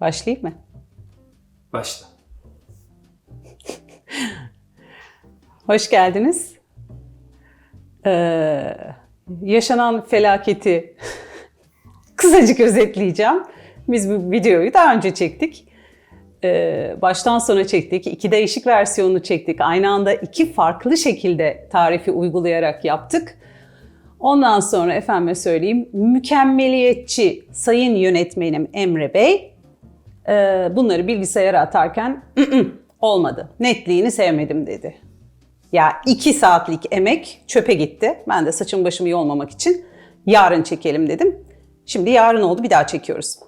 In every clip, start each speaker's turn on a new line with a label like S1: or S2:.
S1: Başlayayım mı?
S2: Başla.
S1: Hoş geldiniz. Ee, yaşanan felaketi kısacık özetleyeceğim. Biz bu videoyu daha önce çektik. Ee, baştan sona çektik. İki değişik versiyonunu çektik. Aynı anda iki farklı şekilde tarifi uygulayarak yaptık. Ondan sonra efendime söyleyeyim mükemmeliyetçi sayın yönetmenim Emre Bey bunları bilgisayara atarken "Hı hı, olmadı. Netliğini sevmedim dedi. Ya iki saatlik emek çöpe gitti. Ben de saçım başımı yolmamak için yarın çekelim dedim. Şimdi yarın oldu bir daha çekiyoruz.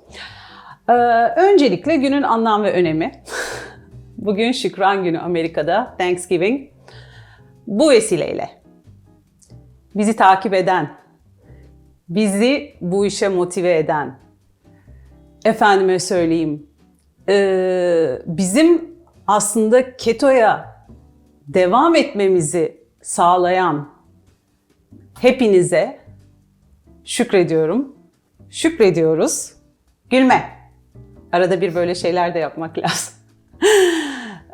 S1: Ee, öncelikle günün anlam ve önemi. Bugün Şükran Günü Amerika'da, Thanksgiving. Bu vesileyle bizi takip eden, bizi bu işe motive eden, efendime söyleyeyim, ee, bizim aslında ketoya devam etmemizi sağlayan hepinize şükrediyorum. Şükrediyoruz. Gülme. Arada bir böyle şeyler de yapmak lazım.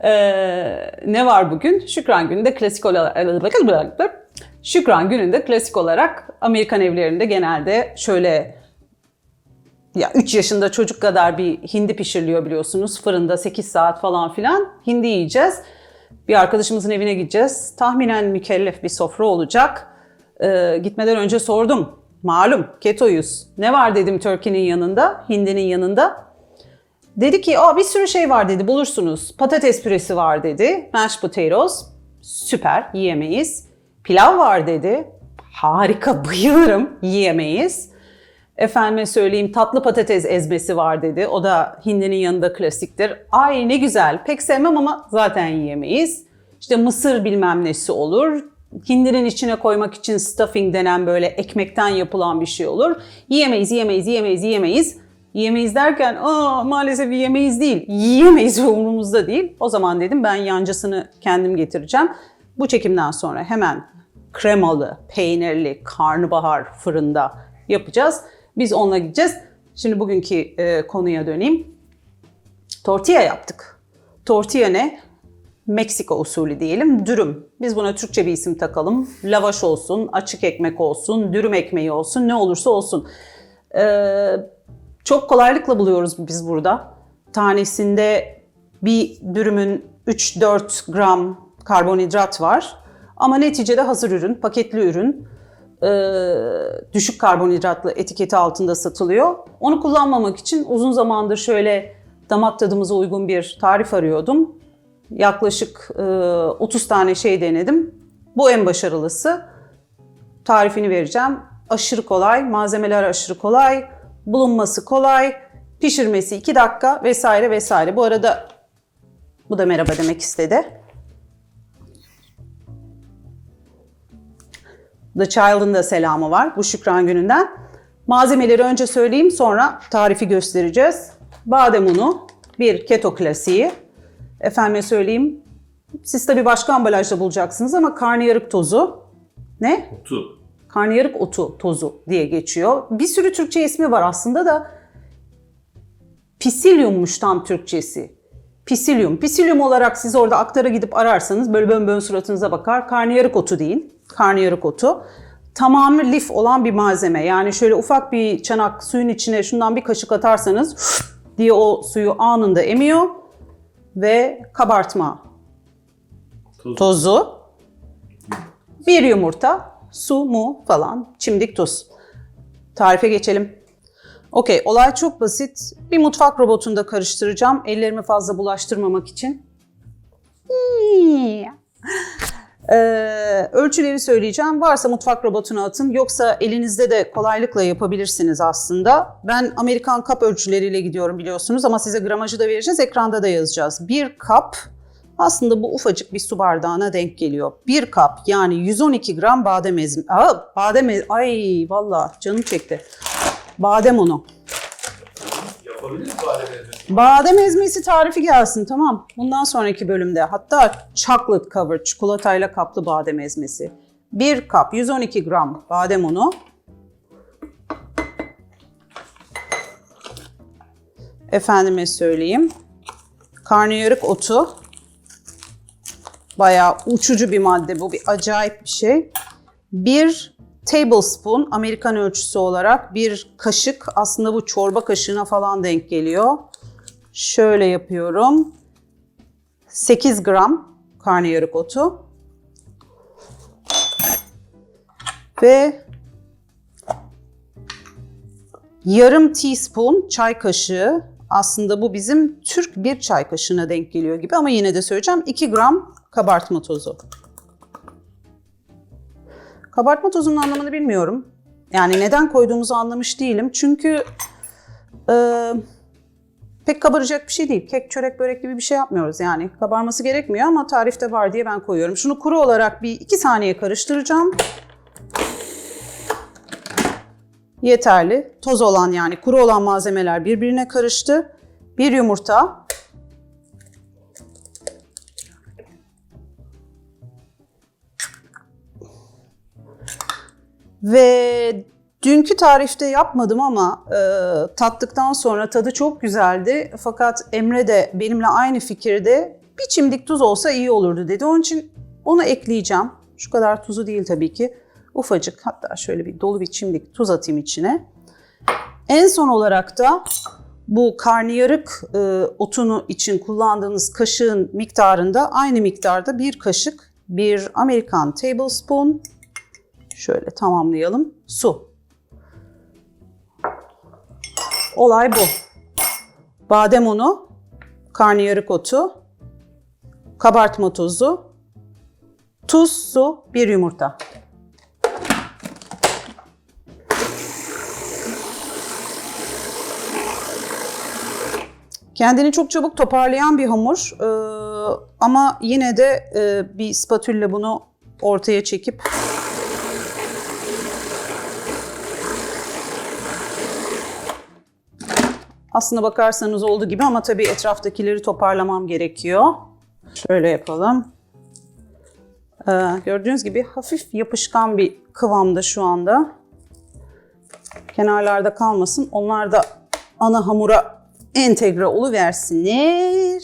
S1: Ee, ne var bugün? Şükran gününde klasik olarak Şükran gününde klasik olarak Amerikan evlerinde genelde şöyle ya 3 yaşında çocuk kadar bir hindi pişiriliyor biliyorsunuz. Fırında 8 saat falan filan hindi yiyeceğiz. Bir arkadaşımızın evine gideceğiz. Tahminen mükellef bir sofra olacak. Ee, gitmeden önce sordum. Malum ketoyuz. Ne var dedim turkey'nin yanında, hindinin yanında. Dedi ki Aa, bir sürü şey var dedi bulursunuz. Patates püresi var dedi. Mashed potatoes. Süper yiyemeyiz. Pilav var dedi. Harika bayılırım yiyemeyiz. Efendime söyleyeyim tatlı patates ezmesi var dedi. O da hindinin yanında klasiktir. Ay ne güzel. Pek sevmem ama zaten yiyemeyiz. İşte mısır bilmem nesi olur. Hindinin içine koymak için stuffing denen böyle ekmekten yapılan bir şey olur. Yiyemeyiz, yiyemeyiz, yiyemeyiz, yiyemeyiz. Yiyemeyiz derken Aa, maalesef yiyemeyiz değil. Yiyemeyiz umurumuzda değil. O zaman dedim ben yancısını kendim getireceğim. Bu çekimden sonra hemen kremalı, peynirli, karnabahar fırında yapacağız. Biz onunla gideceğiz. Şimdi bugünkü e, konuya döneyim. Tortilla yaptık. Tortilla ne? Meksika usulü diyelim, dürüm. Biz buna Türkçe bir isim takalım. Lavaş olsun, açık ekmek olsun, dürüm ekmeği olsun, ne olursa olsun. Ee, çok kolaylıkla buluyoruz biz burada. Tanesinde bir dürümün 3-4 gram karbonhidrat var. Ama neticede hazır ürün, paketli ürün, e, düşük karbonhidratlı etiketi altında satılıyor. Onu kullanmamak için uzun zamandır şöyle damak tadımıza uygun bir tarif arıyordum. Yaklaşık e, 30 tane şey denedim. Bu en başarılısı. Tarifini vereceğim. Aşırı kolay, malzemeler aşırı kolay, bulunması kolay, pişirmesi 2 dakika vesaire vesaire. Bu arada bu da merhaba demek istedi. The Child'ın da selamı var bu Şükran gününden. Malzemeleri önce söyleyeyim sonra tarifi göstereceğiz. Badem unu, bir keto klasiği. Efendime söyleyeyim. Siz tabii başka ambalajda bulacaksınız ama karnıyarık tozu. Ne?
S2: Otu.
S1: Karnıyarık otu tozu diye geçiyor. Bir sürü Türkçe ismi var aslında da Pisilyummuş tam Türkçesi. Pisilyum. Pisilyum olarak siz orada aktara gidip ararsanız böyle bön bön suratınıza bakar. Karnıyarık otu değil. Karnıyarık otu. Tamamı lif olan bir malzeme. Yani şöyle ufak bir çanak suyun içine şundan bir kaşık atarsanız diye o suyu anında emiyor. Ve kabartma
S2: Toz.
S1: tozu, bir yumurta, su mu falan, çimdik tuz. Tarife geçelim. Okey, olay çok basit. Bir mutfak robotunda karıştıracağım. Ellerimi fazla bulaştırmamak için. Ee, ölçüleri söyleyeceğim. Varsa mutfak robotuna atın. Yoksa elinizde de kolaylıkla yapabilirsiniz aslında. Ben Amerikan kap ölçüleriyle gidiyorum biliyorsunuz ama size gramajı da vereceğiz. Ekranda da yazacağız. Bir kap aslında bu ufacık bir su bardağına denk geliyor. Bir kap yani 112 gram badem ezmi. Aa, badem ez- Ay valla canım çekti. Badem unu.
S2: Yapabilir mi badem ezmesi?
S1: Badem ezmesi tarifi gelsin tamam. Bundan sonraki bölümde hatta chocolate covered çikolatayla kaplı badem ezmesi. 1 kap 112 gram badem unu. Efendime söyleyeyim. Karnıyarık otu. Bayağı uçucu bir madde bu. Bir acayip bir şey. Bir tablespoon Amerikan ölçüsü olarak bir kaşık. Aslında bu çorba kaşığına falan denk geliyor. Şöyle yapıyorum. 8 gram karnıyarık otu. Ve yarım teaspoon çay kaşığı. Aslında bu bizim Türk bir çay kaşığına denk geliyor gibi ama yine de söyleyeceğim. 2 gram kabartma tozu. Kabartma tozunun anlamını bilmiyorum. Yani neden koyduğumuzu anlamış değilim. Çünkü e, pek kabaracak bir şey değil. Kek, çörek, börek gibi bir şey yapmıyoruz. Yani kabarması gerekmiyor ama tarifte var diye ben koyuyorum. Şunu kuru olarak bir iki saniye karıştıracağım. Yeterli. Toz olan yani kuru olan malzemeler birbirine karıştı. Bir yumurta. Ve dünkü tarifte yapmadım ama e, tattıktan sonra tadı çok güzeldi. Fakat Emre de benimle aynı fikirde bir çimdik tuz olsa iyi olurdu dedi. Onun için onu ekleyeceğim. Şu kadar tuzu değil tabii ki. Ufacık hatta şöyle bir dolu bir çimdik tuz atayım içine. En son olarak da bu karnıyarık e, otunu için kullandığınız kaşığın miktarında aynı miktarda bir kaşık bir Amerikan tablespoon şöyle tamamlayalım su. Olay bu. Badem unu, karnıyarık otu, kabartma tozu, tuz, su, bir yumurta. Kendini çok çabuk toparlayan bir hamur Ee, ama yine de e, bir spatülle bunu ortaya çekip aslına bakarsanız olduğu gibi ama tabii etraftakileri toparlamam gerekiyor. Şöyle yapalım. Ee, gördüğünüz gibi hafif yapışkan bir kıvamda şu anda. Kenarlarda kalmasın. Onlar da ana hamura entegre oluversinler.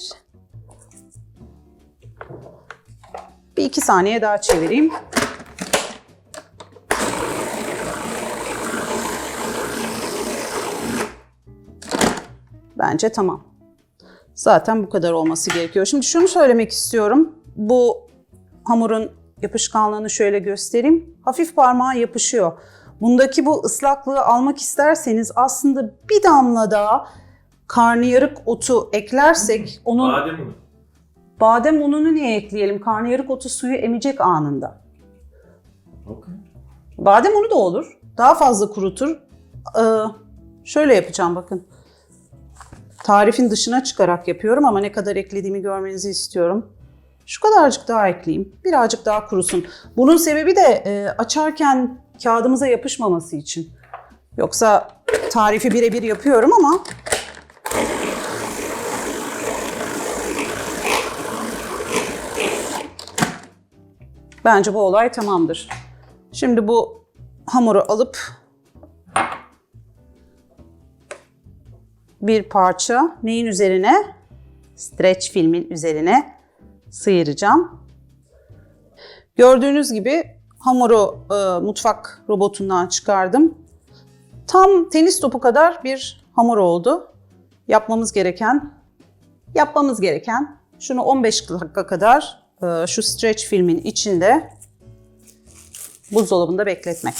S1: Bir iki saniye daha çevireyim. Bence tamam. Zaten bu kadar olması gerekiyor. Şimdi şunu söylemek istiyorum. Bu hamurun yapışkanlığını şöyle göstereyim. Hafif parmağa yapışıyor. Bundaki bu ıslaklığı almak isterseniz aslında bir damla daha karnıyarık otu eklersek onun
S2: Badem unu.
S1: badem ununu niye ekleyelim? Karnıyarık otu suyu emecek anında.
S2: Okay.
S1: Badem unu da olur. Daha fazla kurutur. Ee, şöyle yapacağım bakın. Tarifin dışına çıkarak yapıyorum ama ne kadar eklediğimi görmenizi istiyorum. Şu kadarcık daha ekleyeyim. Birazcık daha kurusun. Bunun sebebi de e, açarken kağıdımıza yapışmaması için. Yoksa tarifi birebir yapıyorum ama bence bu olay tamamdır. Şimdi bu hamuru alıp bir parça neyin üzerine? Stretch filmin üzerine sıyıracağım. Gördüğünüz gibi hamuru e, mutfak robotundan çıkardım. Tam tenis topu kadar bir hamur oldu. Yapmamız gereken, yapmamız gereken şunu 15 dakika kadar e, şu stretch filmin içinde buzdolabında bekletmek.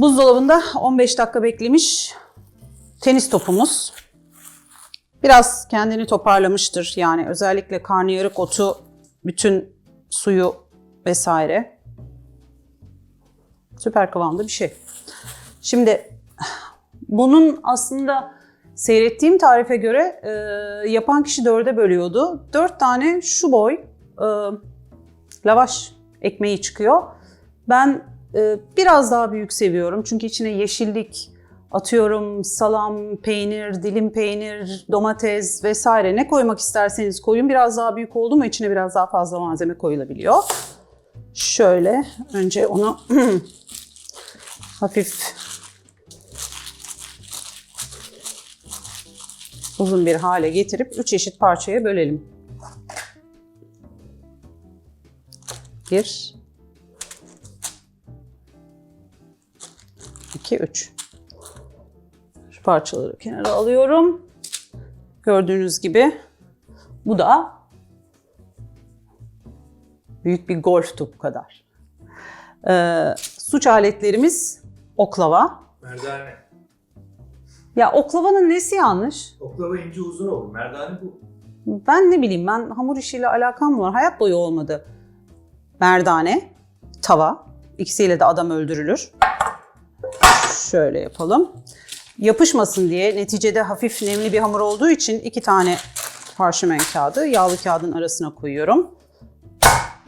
S1: Buzdolabında 15 dakika beklemiş tenis topumuz. Biraz kendini toparlamıştır. Yani özellikle karnıyarık otu bütün suyu vesaire. Süper kıvamda bir şey. Şimdi bunun aslında seyrettiğim tarife göre e, yapan kişi dörde bölüyordu. Dört tane şu boy e, lavaş ekmeği çıkıyor. Ben biraz daha büyük seviyorum çünkü içine yeşillik atıyorum salam, peynir, dilim peynir, domates vesaire ne koymak isterseniz koyun. Biraz daha büyük oldu mu içine biraz daha fazla malzeme koyulabiliyor. Şöyle önce onu hafif uzun bir hale getirip üç eşit parçaya bölelim. Bir, iki, üç. Şu parçaları kenara alıyorum. Gördüğünüz gibi bu da büyük bir golf topu kadar. Ee, suç aletlerimiz oklava.
S2: Merdane.
S1: Ya oklavanın nesi yanlış?
S2: Oklava ince uzun olur. Merdane bu.
S1: Ben ne bileyim ben hamur işiyle alakam var? Hayat boyu olmadı. Merdane, tava. İkisiyle de adam öldürülür. Şöyle yapalım. Yapışmasın diye neticede hafif nemli bir hamur olduğu için iki tane parşömen kağıdı yağlı kağıdın arasına koyuyorum.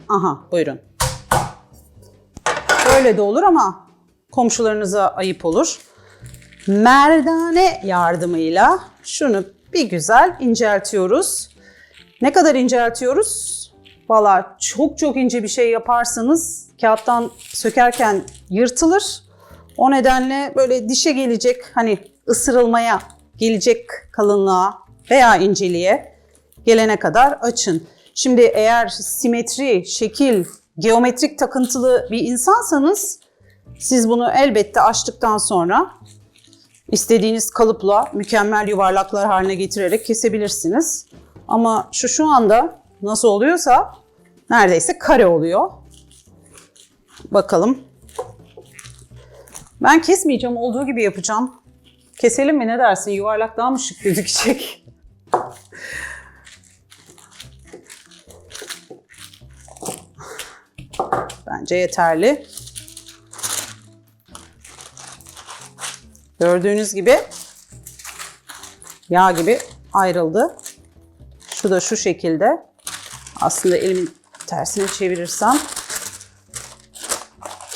S1: Aha buyurun. Böyle de olur ama komşularınıza ayıp olur. Merdane yardımıyla şunu bir güzel inceltiyoruz. Ne kadar inceltiyoruz? Valla çok çok ince bir şey yaparsanız kağıttan sökerken yırtılır. O nedenle böyle dişe gelecek hani ısırılmaya gelecek kalınlığa veya inceliğe gelene kadar açın. Şimdi eğer simetri, şekil, geometrik takıntılı bir insansanız siz bunu elbette açtıktan sonra istediğiniz kalıpla mükemmel yuvarlaklar haline getirerek kesebilirsiniz. Ama şu şu anda nasıl oluyorsa neredeyse kare oluyor. Bakalım. Ben kesmeyeceğim, olduğu gibi yapacağım. Keselim mi ne dersin? Yuvarlak daha mı şık gözükecek? Bence yeterli. Gördüğünüz gibi yağ gibi ayrıldı. Şu da şu şekilde. Aslında elimin tersine çevirirsem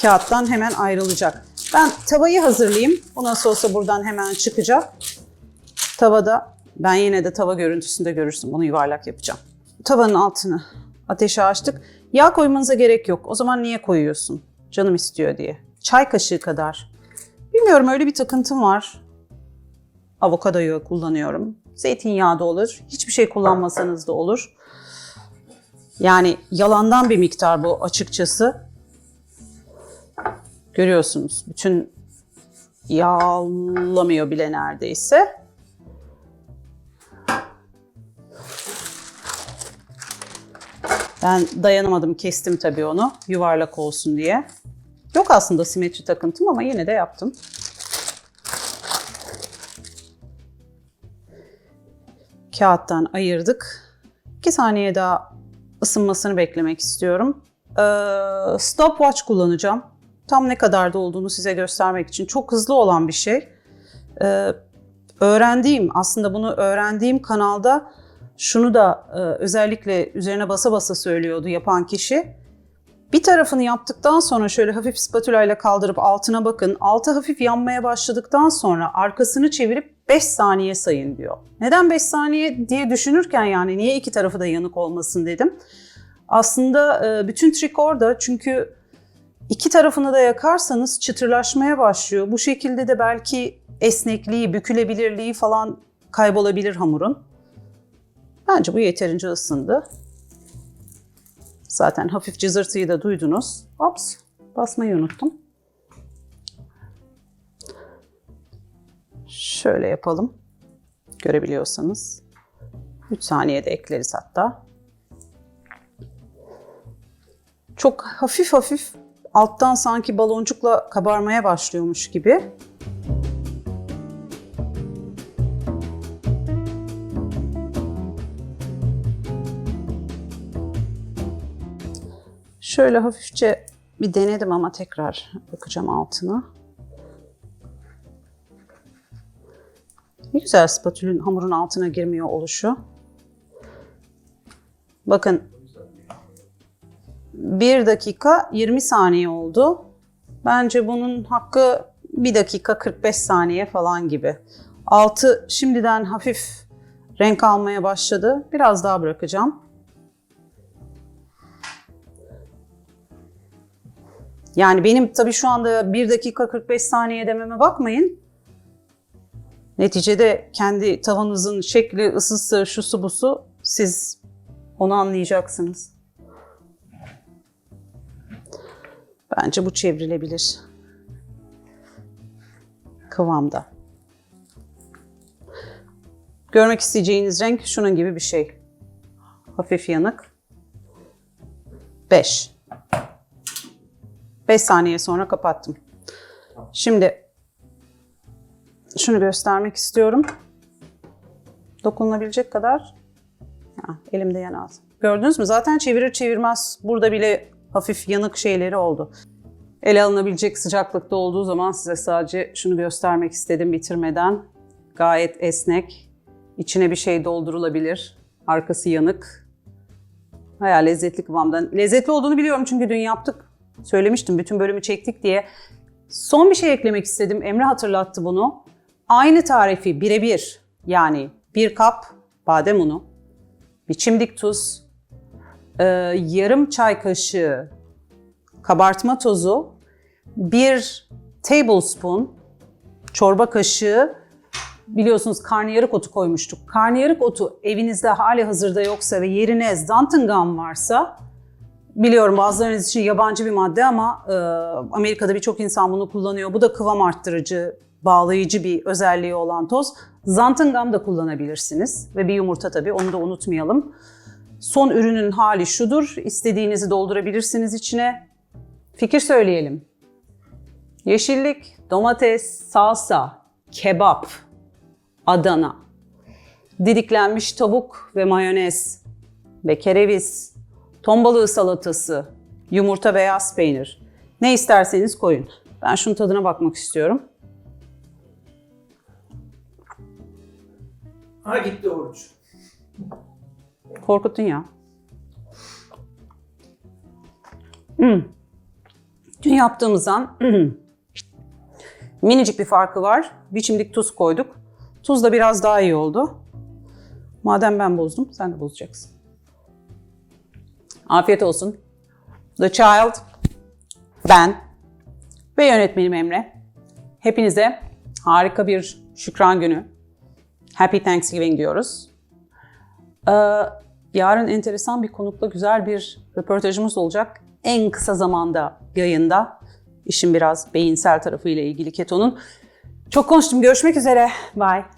S1: kağıttan hemen ayrılacak. Ben tavayı hazırlayayım. O nasıl olsa buradan hemen çıkacak. Tavada ben yine de tava görüntüsünde görürsün. Bunu yuvarlak yapacağım. Tavanın altını ateşe açtık. Yağ koymanıza gerek yok. O zaman niye koyuyorsun? Canım istiyor diye. Çay kaşığı kadar. Bilmiyorum öyle bir takıntım var. Avokado yağı kullanıyorum. Zeytinyağı da olur. Hiçbir şey kullanmasanız da olur. Yani yalandan bir miktar bu açıkçası. Görüyorsunuz bütün yağlamıyor bile neredeyse. Ben dayanamadım kestim tabii onu yuvarlak olsun diye. Yok aslında simetri takıntım ama yine de yaptım. Kağıttan ayırdık. 2 saniye daha ısınmasını beklemek istiyorum. Ee, stopwatch kullanacağım. Tam ne kadar da olduğunu size göstermek için. Çok hızlı olan bir şey. Ee, öğrendiğim, aslında bunu öğrendiğim kanalda şunu da e, özellikle üzerine basa basa söylüyordu yapan kişi. Bir tarafını yaptıktan sonra şöyle hafif spatula ile kaldırıp altına bakın. Altı hafif yanmaya başladıktan sonra arkasını çevirip 5 saniye sayın diyor. Neden 5 saniye diye düşünürken yani niye iki tarafı da yanık olmasın dedim. Aslında e, bütün trik orada çünkü iki tarafını da yakarsanız çıtırlaşmaya başlıyor. Bu şekilde de belki esnekliği, bükülebilirliği falan kaybolabilir hamurun. Bence bu yeterince ısındı. Zaten hafif cızırtıyı da duydunuz. Ops, basmayı unuttum. Şöyle yapalım. Görebiliyorsanız. 3 saniyede ekleriz hatta. Çok hafif hafif alttan sanki baloncukla kabarmaya başlıyormuş gibi. Şöyle hafifçe bir denedim ama tekrar bakacağım altına. Ne güzel spatülün hamurun altına girmiyor oluşu. Bakın 1 dakika 20 saniye oldu. Bence bunun hakkı 1 dakika 45 saniye falan gibi. Altı şimdiden hafif renk almaya başladı. Biraz daha bırakacağım. Yani benim tabii şu anda 1 dakika 45 saniye dememe bakmayın. Neticede kendi tavanızın şekli, ısısı, şusu busu siz onu anlayacaksınız. Bence bu çevrilebilir. Kıvamda. Görmek isteyeceğiniz renk şunun gibi bir şey. Hafif yanık. 5. 5 saniye sonra kapattım. Şimdi şunu göstermek istiyorum. Dokunabilecek kadar. Ha, elimde yanaz. Gördünüz mü? Zaten çevirir çevirmez burada bile hafif yanık şeyleri oldu. Ele alınabilecek sıcaklıkta olduğu zaman size sadece şunu göstermek istedim bitirmeden. Gayet esnek. İçine bir şey doldurulabilir. Arkası yanık. Baya lezzetli kıvamda. Lezzetli olduğunu biliyorum çünkü dün yaptık. Söylemiştim bütün bölümü çektik diye. Son bir şey eklemek istedim. Emre hatırlattı bunu. Aynı tarifi birebir yani bir kap badem unu, bir çimdik tuz, e, yarım çay kaşığı kabartma tozu, bir tablespoon çorba kaşığı biliyorsunuz karnıyarık otu koymuştuk. Karnıyarık otu evinizde hali hazırda yoksa ve yerine Zantingan varsa biliyorum bazılarınız için yabancı bir madde ama e, Amerika'da birçok insan bunu kullanıyor. Bu da kıvam arttırıcı, bağlayıcı bir özelliği olan toz. Zantingam da kullanabilirsiniz ve bir yumurta tabii onu da unutmayalım. Son ürünün hali şudur. İstediğinizi doldurabilirsiniz içine. Fikir söyleyelim. Yeşillik, domates, salsa, kebap, Adana, didiklenmiş tavuk ve mayonez ve kereviz, ton balığı salatası, yumurta beyaz peynir. Ne isterseniz koyun. Ben şunun tadına bakmak istiyorum.
S2: Ha gitti oruç.
S1: Korkuttun ya. Hmm. Dün yaptığımızdan minicik bir farkı var. Bir çimdik tuz koyduk. Tuz da biraz daha iyi oldu. Madem ben bozdum, sen de bozacaksın. Afiyet olsun. The Child, ben ve yönetmenim Emre. Hepinize harika bir şükran günü. Happy Thanksgiving diyoruz. Ee, yarın enteresan bir konukla güzel bir röportajımız olacak. En kısa zamanda yayında. İşin biraz beyinsel tarafıyla ilgili Keto'nun. Çok konuştum. Görüşmek üzere. Bye.